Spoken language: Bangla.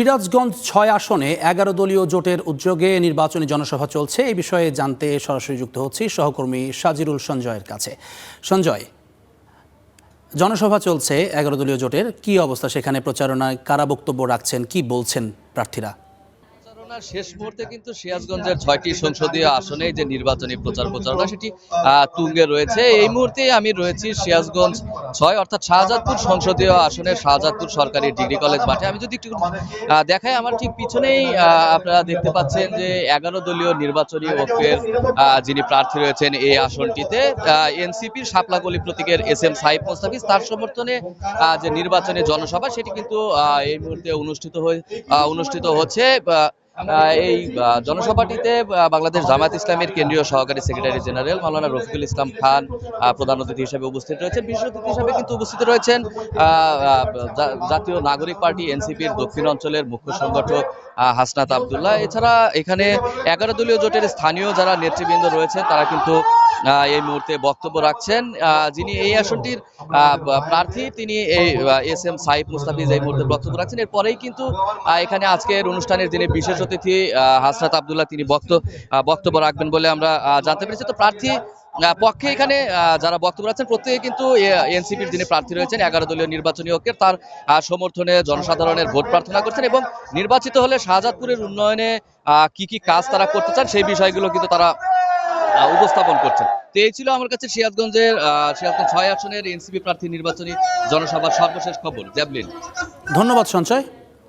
সিরাজগঞ্জ ছয় আসনে এগারো দলীয় জোটের উদ্যোগে নির্বাচনী জনসভা চলছে। এই বিষয়ে জানতে সরাসরি যুক্ত হচ্ছি সহকর্মী সাজিরুল সঞ্জয়ের কাছে। সঞ্জয়, জনসভা চলছে এগারো দলীয় জোটের। কি অবস্থা সেখানে? প্রচারণায় কারা বক্তব্য রাখছেন? কি বলছেন প্রার্থীরা? প্রচারণার শেষ মুহূর্তে কিন্তু সিরাজগঞ্জের ছয়টি সংসদীয় আসনে যে নির্বাচনী প্রচার প্রচারণা সেটি তুঙ্গে রয়েছে। এই মুহূর্তে আমি রয়েছি সিরাজগঞ্জ ছয়, অর্থাৎ শাহজাদপুর সংসদীয় আসনের শাহজাদপুর সরকারি ডিগ্রি কলেজ মাঠে। আমি যদি একটু দেখাই, আমার ঠিক পিছনেই আপনারা দেখতে পাচ্ছেন যে এগারো দলীয় নির্বাচনী ঐক্যের যিনি প্রার্থী রয়েছেন এই আসনটিতে এনসিপির শাপলাগলি প্রতীকের এস এম সাহিব মোস্তাফিজ তার সমর্থনে যে নির্বাচনী জনসভা সেটি কিন্তু এই মুহূর্তে অনুষ্ঠিত হয়ে অনুষ্ঠিত হচ্ছে এই জনসভাটিতে বাংলাদেশ জামায়াত ইসলামের কেন্দ্রীয় সহকারী সেক্রেটারি জেনারেল মাওলানা রফিকুল ইসলাম খান প্রধান অতিথি হিসেবে উপস্থিত রয়েছেন। বিশেষ অতিথি হিসেবে কিন্তু উপস্থিত রয়েছেন জাতীয় নাগরিক পার্টি এনসিপির দক্ষিণ অঞ্চলের মুখ্য সংগঠক হাসনাত আবদুল্লাহ। এছাড়া এখানে এগারো দলীয় জোটের স্থানীয় যারা নেতৃবৃন্দ রয়েছেন তারা কিন্তু এই মুহূর্তে বক্তব্য রাখছেন। যিনি এই আসনটির প্রার্থী তিনি এই এস এম সাইফ মুস্তাফিজ এই মুহূর্তে বক্তব্য রাখছেন। এরপরেই কিন্তু এখানে আজকের অনুষ্ঠানের যিনি বিশেষ অতিথি আহ, হাসনাত আবদুল্লাহ তিনি বক্ত বক্তব্য রাখবেন বলে আমরা জানতে পেরেছি। তো প্রার্থী পক্ষে এখানে যারা বক্তব্য রাখছেন প্রত্যেকে কিন্তু এনসিপির যিনি প্রার্থী রয়েছেন এগারো দলীয় নির্বাচনী ঐক্যের তার সমর্থনে জনসাধারণের ভোট প্রার্থনা করছেন এবং নির্বাচিত হলে শাহজাদপুরের উন্নয়নে কি কি কাজ তারা করতে চান সেই বিষয়গুলো কিন্তু তারা উপস্থাপন করছেন। তো এই ছিল আমার কাছে সিরাজগঞ্জের আহ, সিরাজগঞ্জ ছয় আসনের এনসিপি প্রার্থী নির্বাচনী জনসভার সর্বশেষ খবর। জ্যাবলিন ধন্যবাদ সঞ্জয়